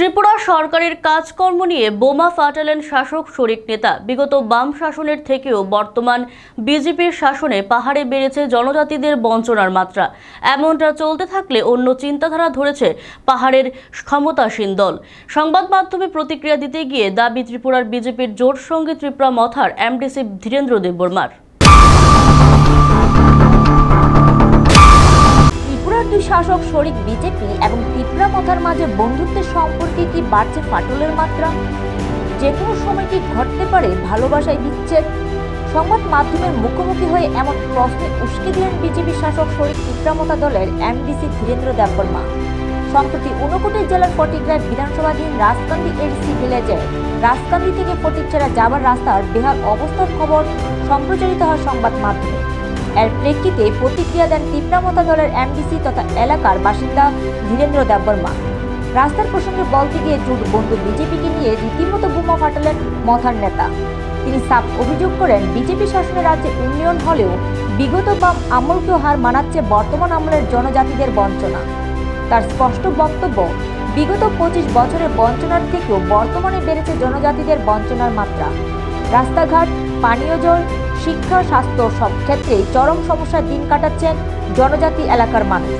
ত্রিপুরা সরকারের কাজকর্ম নিয়ে বোমা ফাটালেন শাসক শরিক নেতা। বিগত বাম শাসনের থেকেও বর্তমান বিজেপির শাসনে পাহাড়ে বেড়েছে জনজাতিদের বঞ্চনার মাত্রা। এমনটা চলতে থাকলে অন্য চিন্তাধারা ধরেছে পাহাড়ের ক্ষমতাসীন দল। সংবাদ মাধ্যমে প্রতিক্রিয়া দিতে গিয়ে দাবি, ত্রিপুরার বিজেপির জোট সঙ্গী ত্রিপুরা মথার এমডিসি ধীরেন্দ্র দেববর্মার। শাসক শরিক বিজেপি এবং ত্রিপুরা মথার মাঝে বন্ধুত্বের সম্পর্কে কি বাড়ছে ফাটলের মাত্রা? যে কোনো সময় কি ঘটতে পারে ভালোবাসায় বিচ্ছেদ? সংবাদ মাধ্যমের মুখোমুখি হয়ে এমন প্রশ্নে উস্কে দিলেন বিজেপি শাসক শরিক ত্রিপুরামতা দলের এমডিসি ধীরেন্দ্র দেববর্মা। সম্প্রতি ঊনকোটি জেলার ফটিকরায় বিধানসভাধীন রাজকান্দি এলসি ভিলেজে রাজকান্দি থেকে ফটিকছড়া যাবার রাস্তার বেহাল অবস্থার খবর সম্প্রচারিত হয় সংবাদ মাধ্যমে। এর প্রেক্ষিতে প্রতিক্রিয়া দেন তীব্রামতা দলের এমডিসি তথা এলাকার বাসিন্দা ধীরেন্দ্র দেববর্মা রাস্তার প্রসঙ্গে বলতে গিয়ে জোট বন্ধু বিজেপিকে নিয়ে রীতিমতো বোমা ফাটালেন মথার নেতা। তিনি সাপ অভিযোগ করেন, বিজেপি শাসনের রাজ্যে উন্নয়ন হলেও বিগত বাম আমলকেও হার মানাচ্ছে বর্তমান আমলের জনজাতিদের বঞ্চনা। তার স্পষ্ট বক্তব্য, বিগত পঁচিশ বছরের বঞ্চনার থেকেও বর্তমানে বেড়েছে জনজাতিদের বঞ্চনার মাত্রা। রাস্তাঘাট, পানীয় জল, শিক্ষা, স্বাস্থ্য সব ক্ষেত্রেই চরম সমস্যার দিন কাটাচ্ছেন জনজাতি এলাকার মানুষ।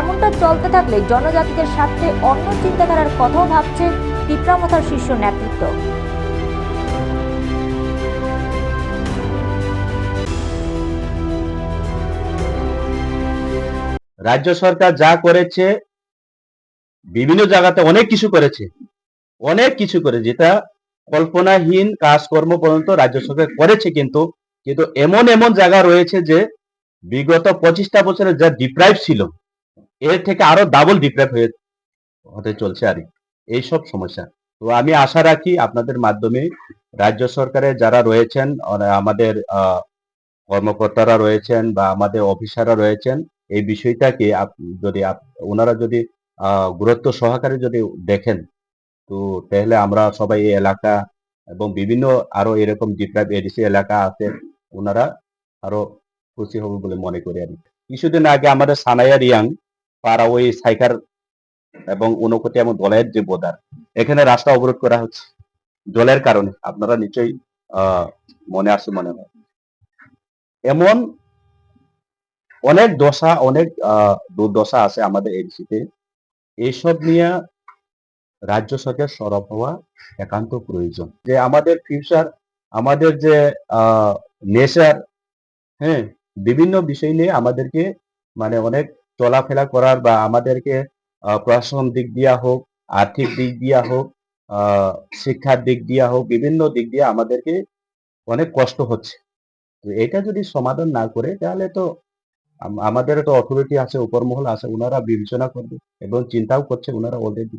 এমনটা চলতে থাকলে জনজাতিদের স্বার্থে অন্য চিন্তাধারার কথাও ভাবছে পিপরামথার শীর্ষ নেতৃত্ব। রাজ্য সরকার যা করেছে, বিভিন্ন জায়গাতে অনেক কিছু করেছে। অনেক কিছু করে যেটা কল্পনাহীন কাজকর্ম পর্যন্ত রাজ্য সরকার করেছে কিন্তু কিন্তু এমন এমন জায়গা রয়েছে যে, বিগত পঁচিশটা বছরে যা ডিপ্রাইভ ছিল, এর থেকে আরও ডাবল ডিপ্রাইভ হয়ে হতে চলছে আর। এইসব সমস্যা তো আমি আশা রাখি আপনাদের মাধ্যমে রাজ্য সরকারের যারা রয়েছেন আমাদের কর্মকর্তারা রয়েছেন বা আমাদের অফিসাররা রয়েছেন, এই বিষয়টাকে যদি ওনারা যদি গুরুত্ব সহকারে যদি দেখেন তো তাহলে আমরা সবাই এই এলাকা এবং বিভিন্ন আরও এরকম ডিপ্রাইভ এডিসি এলাকা আছে, ওনারা আরও খুশি হবে বলে মনে করি আমি। কিছুদিন আগে আমাদের সানাইয়া রিয়াং পাড়া ওই সাইকার এবং ঊনকোটি এবং দলের যে বোদার, এখানে রাস্তা অবরোধ করা হচ্ছে। জলের কারণে, আপনারা নিশ্চয়ই মনে আসছে মনে হয় এমন অনেক দশা, অনেক দুর্দশা আছে আমাদের এডিসিতে এইসব নিয়ে রাজ্য সরকার সরব হওয়া একান্ত প্রয়োজন। যে আমাদের ফিউচার আমাদের যে নেচার হ্যাঁ বিভিন্ন বিষয় নিয়ে আমাদেরকে মানে অনেক চলাফেরা করার বা আমাদেরকে প্রশাসন দিক দিয়া হোক, আর্থিক দিক দিয়া হোক শিক্ষার দিক দিয়া হোক, বিভিন্ন দিক দিয়ে আমাদেরকে অনেক কষ্ট হচ্ছে। তো এটা যদি সমাধান না করে, তাহলে তো আমাদের তো অথরিটি আছে, উপরমহল আছে ওনারা বিবেচনা করবে এবং চিন্তাও করছে ওনারা অলরেডি